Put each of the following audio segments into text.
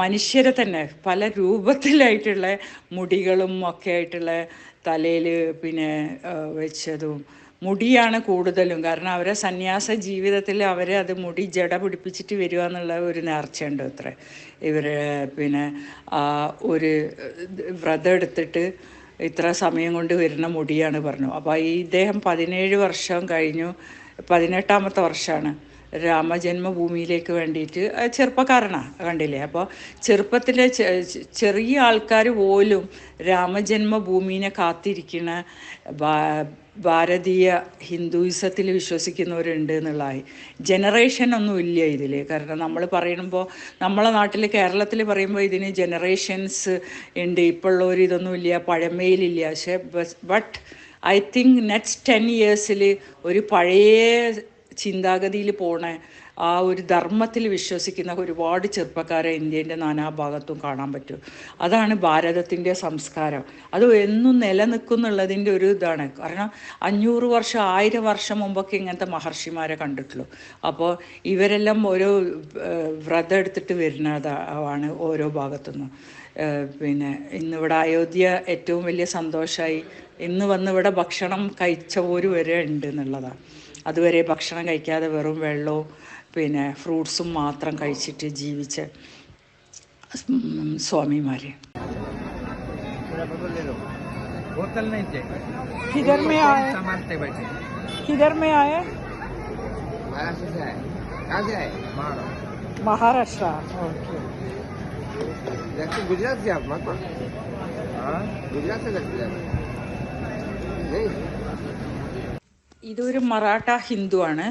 മനുഷ്യരെ തന്നെ പല രൂപത്തിലായിട്ടുള്ള മുടികളും ഒക്കെ ആയിട്ടുള്ള തലയിൽ പിന്നെ വെച്ചതും മുടിയാണ് കൂടുതലും. കാരണം അവരെ സന്യാസ ജീവിതത്തിൽ അവരെ അത് മുടി ജട പിടിപ്പിച്ചിട്ട് വരിക എന്നുള്ള ഒരു നേർച്ചയുണ്ട് അത്ര. ഇവർ പിന്നെ ഒരു വ്രതം എടുത്തിട്ട് ഇത്ര സമയം കൊണ്ട് വരുന്ന മുടിയാണ് പറഞ്ഞു. അപ്പോൾ ഈ ഇദ്ദേഹം പതിനേഴ് വർഷം കഴിഞ്ഞു. പതിനെട്ടാമത്തെ വർഷമാണ് രാമജന്മഭൂമിയിലേക്ക് വേണ്ടിയിട്ട് ചെറുപ്പക്കാരനാണ് കണ്ടില്ലേ? അപ്പോൾ ചെറുപ്പത്തിലെ ചെറിയ ആൾക്കാർ പോലും രാമജന്മഭൂമിനെ കാത്തിരിക്കുന്ന ഭാരതീയ ഹിന്ദുയിസത്തിൽ വിശ്വസിക്കുന്നവരുണ്ട് എന്നുള്ളതായി. ജനറേഷൻ ഒന്നും ഇല്ല ഇതിൽ കാരണം നമ്മൾ പറയുമ്പോൾ നമ്മളെ നാട്ടിൽ കേരളത്തിൽ പറയുമ്പോൾ ഇതിന് ജനറേഷൻസ് ഉണ്ട്. ഇപ്പോഴുള്ളവർ ഇതൊന്നും ഇല്ല പഴമയിലില്ല. പക്ഷേ but I think next ten ഇയേഴ്സിൽ ഒരു പഴയ ചിന്താഗതിയിൽ പോണ ആ ഒരു ധർമ്മത്തിൽ വിശ്വസിക്കുന്ന ഒരുപാട് ചെറുപ്പക്കാരെ ഇന്ത്യന്റെ നാനാഭാഗത്തും കാണാൻ പറ്റും. അതാണ് ഭാരതത്തിന്റെ സംസ്കാരം. അത് എന്നും നിലനിൽക്കുന്നുള്ളതിന്റെ ഒരു ഇതാണ്. കാരണം അഞ്ഞൂറ് വർഷം ആയിരം വർഷം മുമ്പൊക്കെ ഇങ്ങനത്തെ മഹർഷിമാരെ കണ്ടിട്ടുള്ളൂ. അപ്പോൾ ഇവരെല്ലാം ഓരോ വ്രതം എടുത്തിട്ട് വരുന്നതാണ് ഓരോ ഭാഗത്തുനിന്നും. പിന്നെ ഇന്നിവിടെ അയോധ്യ ഏറ്റവും വലിയ സന്തോഷമായി ഇന്ന് വന്ന് ഇവിടെ ഭക്ഷണം ഒരു വരെ ഉണ്ട് എന്നുള്ളതാണ്. അതുവരെ ഭക്ഷണം കഴിക്കാതെ വെറും വെള്ളവും പിന്നെ ഫ്രൂട്ട്സും മാത്രം കഴിച്ചിട്ട് ജീവിച്ച ഉം, സ്വാമിമാര് बोतल नहीं चाहिए किधर में आए संभालते बैठे किधर में आए महाराष्ट्र से आए कहाँ से आए महाराष्ट्र महाराष्ट्र ओके लगते गुजरात से आप मत हाँ गुजरात से लगते हैं नहीं ഇതൊരു മറാഠ ഹിന്ദു ആണ്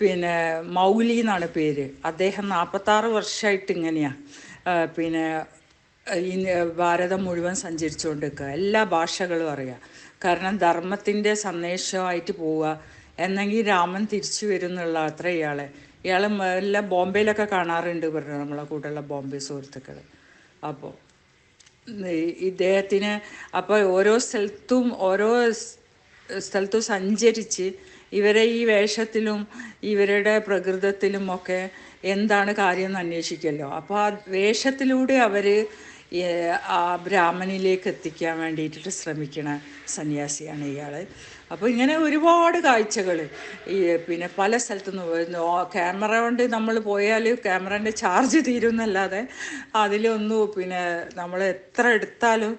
പിന്നെ മൗലി എന്നാണ് പേര്. അദ്ദേഹം നാൽപ്പത്താറ് വർഷമായിട്ട് ഇങ്ങനെയാണ് പിന്നെ ഈ ഭാരതം മുഴുവൻ സഞ്ചരിച്ചുകൊണ്ട് നിൽക്കുക എല്ലാ ഭാഷകളും അറിയാം. കാരണം ധർമ്മത്തിന്റെ സന്ദേശമായിട്ട് പോവുക. എന്നെങ്കിൽ രാമൻ തിരിച്ചു വരും എന്നുള്ള അത്ര ഇയാളെ. ഇയാളെ എല്ലാം ബോംബെയിലൊക്കെ കാണാറുണ്ട് പറഞ്ഞു നമ്മളെ കൂടെയുള്ള ബോംബെ സുഹൃത്തുക്കൾ അപ്പോൾ ഇദ്ദേഹത്തിന് അപ്പോൾ ഓരോ സ്ഥലത്തും ഓരോ സ്ഥലത്തും സഞ്ചരിച്ച് ഇവരെ ഈ വേഷത്തിലും ഇവരുടെ പ്രകൃതത്തിലും ഒക്കെ എന്താണ് കാര്യം എന്ന് അന്വേഷിക്കല്ലോ. അപ്പോൾ ആ വേഷത്തിലൂടെ അവർ ആ ബ്രാഹ്മണിലേക്ക് എത്തിക്കാൻ വേണ്ടിയിട്ട് ശ്രമിക്കണ സന്യാസിയാണ് ഇയാൾ അപ്പോൾ ഇങ്ങനെ ഒരുപാട് കാഴ്ചകൾ ഈ പിന്നെ പല സ്ഥലത്തുനിന്ന് ക്യാമറ കൊണ്ട് നമ്മൾ പോയാൽ ക്യാമറേന്റെ ചാർജ് തീരുമെന്നല്ലാതെ അതിലൊന്നും പിന്നെ നമ്മൾ എത്ര എടുത്താലും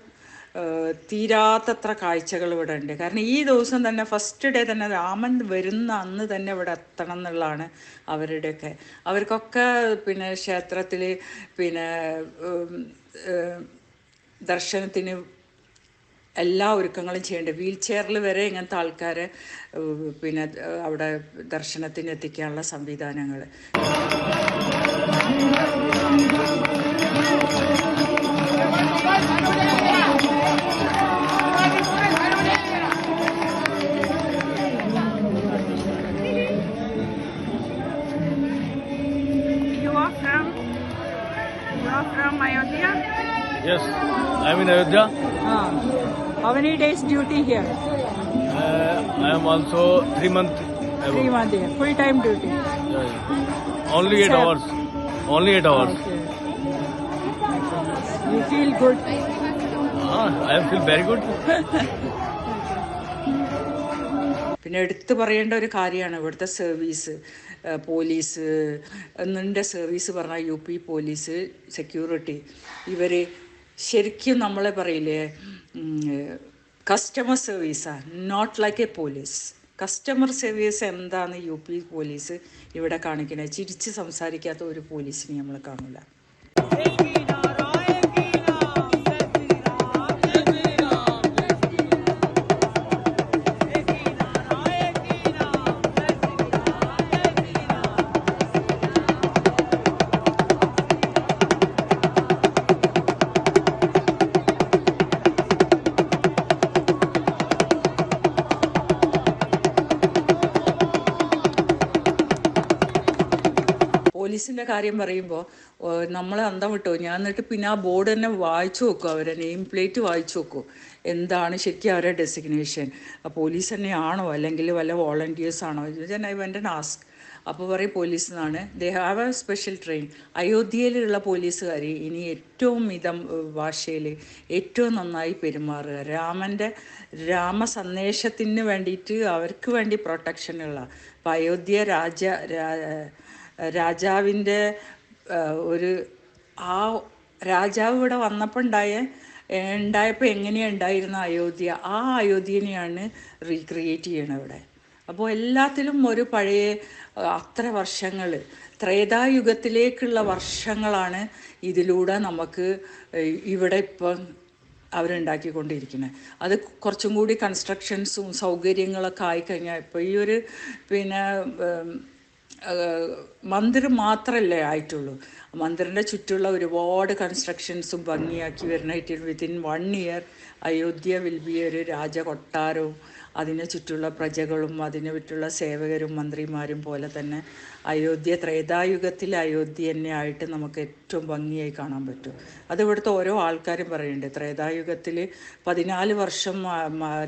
തീരാത്തത്ര കാഴ്ചകൾ ഇവിടെ ഉണ്ട്. കാരണം ഈ ദിവസം തന്നെ ഫസ്റ്റ് ഡേ തന്നെ രാമൻ വരുന്ന അന്ന് തന്നെ ഇവിടെ എത്തണം എന്നുള്ളതാണ് അവരുടെയൊക്കെ. അവർക്കൊക്കെ പിന്നെ ക്ഷേത്രത്തിൽ പിന്നെ ദർശനത്തിന് എല്ലാ ഒരുക്കങ്ങളും ചെയ്യേണ്ടത്. വീൽ ചെയറിൽ വരെ ഇങ്ങനത്തെ ആൾക്കാരെ പിന്നെ അവിടെ ദർശനത്തിന് എത്തിക്കാനുള്ള സംവിധാനങ്ങൾ Ayodhya. Uh, How many days duty here? Uh, I am also three month. ago. Three month here. Full time duty. Yeah, yeah. Only eight Sir. hours. Only eight hours. Okay. You feel good. Ah, I feel very good. പിന്നെ എടുത്തു പറയേണ്ട ഒരു കാര്യമാണ് ഇവിടുത്തെ service police എന്നിന്റെ service പറഞ്ഞാൽ U P police security ഇവർ ശരിക്കും നമ്മളെ പറയില്ലേ കസ്റ്റമർ സർവീസാണ് not like a police customer service എന്താണ് യു പി പോലീസ് ഇവിടെ കാണിക്കുന്നത് ചിരിച്ച് സംസാരിക്കാത്ത ഒരു പോലീസിനെ നമ്മൾ കാണില്ല പോലീസിന്റെ കാര്യം പറയുമ്പോൾ നമ്മളെ അന്തം വിട്ടോ? ഞാൻ എന്നിട്ട് പിന്നെ ആ ബോർഡ് തന്നെ വായിച്ചു നോക്കും അവരെ നെയിം പ്ലേറ്റ് വായിച്ചു നോക്കും. എന്താണ് ശരിക്കും അവരുടെ ഡെസിഗ്നേഷൻ? പോലീസ് തന്നെയാണോ? അല്ലെങ്കിൽ വല്ല വോളണ്ടിയേഴ്സ് ആണോ ഐ വെന്റ് ആസ്ക്. അപ്പോൾ പറയും പോലീസ് എന്നാണ് they have a special train അയോധ്യയിലുള്ള പോലീസുകാർ ഇനി ഏറ്റവും മിതം ഭാഷയിൽ ഏറ്റവും നന്നായി പെരുമാറുക. രാമന്റെ രാമ സന്ദേശത്തിന് വേണ്ടിയിട്ട് അവർക്ക് വേണ്ടി പ്രൊട്ടക്ഷനുള്ള അപ്പോൾ അയോധ്യ രാജ രാജാവിന്റെ ഒരു ആ രാജാവ് ഇവിടെ വന്നപ്പോൾ ഉണ്ടായ ഉണ്ടായപ്പോൾ എങ്ങനെയാണ് ഉണ്ടായിരുന്ന അയോധ്യ? ആ അയോധ്യനെയാണ് റീക്രിയേറ്റ് ചെയ്യണത് ഇവിടെ. അപ്പോൾ എല്ലാത്തിലും ഒരു പഴയ അത്ര വർഷങ്ങൾ ത്രേതായുഗത്തിലേക്കുള്ള വർഷങ്ങളാണ് ഇതിലൂടെ നമുക്ക് ഇവിടെ ഇപ്പം അവരുണ്ടാക്കിക്കൊണ്ടിരിക്കുന്നത് അത് കുറച്ചും കൂടി കൺസ്ട്രക്ഷൻസും സൗകര്യങ്ങളൊക്കെ ആയിക്കഴിഞ്ഞാൽ ഇപ്പോൾ ഈ ഒരു പിന്നെ മന്ദിർ മാത്രമല്ലേ ആയിട്ടുള്ളൂ. മന്ദിറിന്റെ ചുറ്റുള്ള ഒരുപാട് കൺസ്ട്രക്ഷൻസും ഭംഗിയാക്കി വരുന്നതായിട്ട് within one year Ayodhya will be ഒരു രാജകൊട്ടാരവും അതിനെ ചുറ്റുള്ള പ്രജകളും അതിനെ ചുറ്റുള്ള സേവകരും മന്ത്രിമാരും പോലെ തന്നെ അയോധ്യ ത്രേതായുഗത്തിലെ അയോധ്യ തന്നെ ആയിട്ട് നമുക്ക് ഏറ്റവും ഭംഗിയായി കാണാൻ പറ്റും. അത് ഇവിടുത്തെ ഓരോ ആൾക്കാരും പറയുന്നുണ്ട്. ത്രേതായുഗത്തിൽ പതിനാല് വർഷം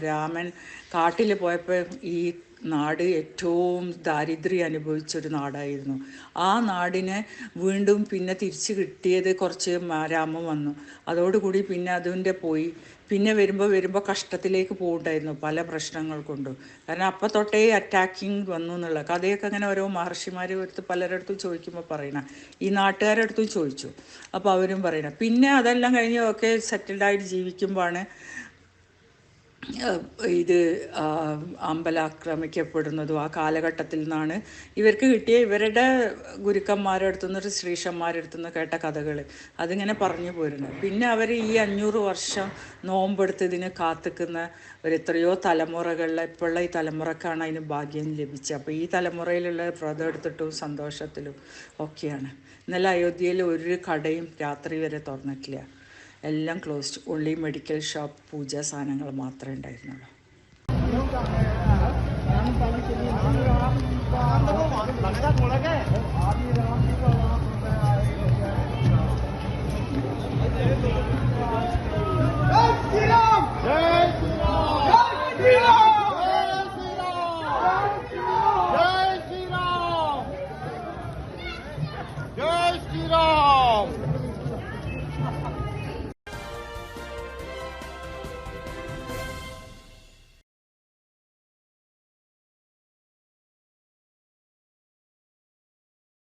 രാമൻ കാട്ടിൽ പോയപ്പോൾ ഈ നാട് ഏറ്റവും ദാരിദ്ര്യം അനുഭവിച്ചൊരു നാടായിരുന്നു. ആ നാടിനെ വീണ്ടും പിന്നെ തിരിച്ച് കിട്ടിയത് കുറച്ച് രാമം വന്നു. അതോടുകൂടി പിന്നെ അതിന്റെ പോയി. പിന്നെ വരുമ്പോൾ വരുമ്പോൾ കഷ്ടത്തിലേക്ക് പോകണ്ടായിരുന്നു പല പ്രശ്നങ്ങൾ കൊണ്ടും. കാരണം അപ്പം തൊട്ടേ അറ്റാക്കിങ് വന്നു എന്നുള്ള കഥയൊക്കെ അങ്ങനെ ഓരോ മഹർഷിമാർ അടുത്ത് പലരുടെ അടുത്തും ചോദിക്കുമ്പോൾ പറയണം. ഈ നാട്ടുകാരുടെ അടുത്തും ചോദിച്ചു. അപ്പോൾ അവരും പറയണം. പിന്നെ അതെല്ലാം കഴിഞ്ഞ് ഒക്കെ സെറ്റിൽഡായിട്ട് ജീവിക്കുമ്പോഴാണ് ഇത് അമ്പലാക്രമിക്കപ്പെടുന്നതും ആ കാലഘട്ടത്തിൽ നിന്നാണ് ഇവർക്ക് കിട്ടിയ ഇവരുടെ ഗുരുക്കന്മാരുടെ അടുത്തുനിന്ന് ശ്രീഷന്മാരുടെ അടുത്തുനിന്ന് കേട്ട കഥകൾ അതിങ്ങനെ പറഞ്ഞു പോരുന്നത് പിന്നെ അവർ ഈ അഞ്ഞൂറ് വർഷം നോമ്പെടുത്തതിന് കാത്തിക്കുന്ന ഒരു എത്രയോ തലമുറകളിലെ ഇപ്പോഴുള്ള ഈ തലമുറക്കാണ് അതിന് ഭാഗ്യം ലഭിച്ചത്. അപ്പോൾ ഈ തലമുറയിലുള്ള വ്രതം എടുത്തിട്ടും സന്തോഷത്തിലും ഒക്കെയാണ്. ഇന്നലെ അയോധ്യയിൽ ഒരു കടയും രാത്രി വരെ തുറന്നിട്ടില്ല. എല്ലാം ക്ലോസ്ഡ് ഉള്ളി മെഡിക്കൽ ഷോപ്പ് പൂജ സാധനങ്ങൾ മാത്രമേ ഉണ്ടായിരുന്നുള്ളൂ. ജയ് ശ്രീറാം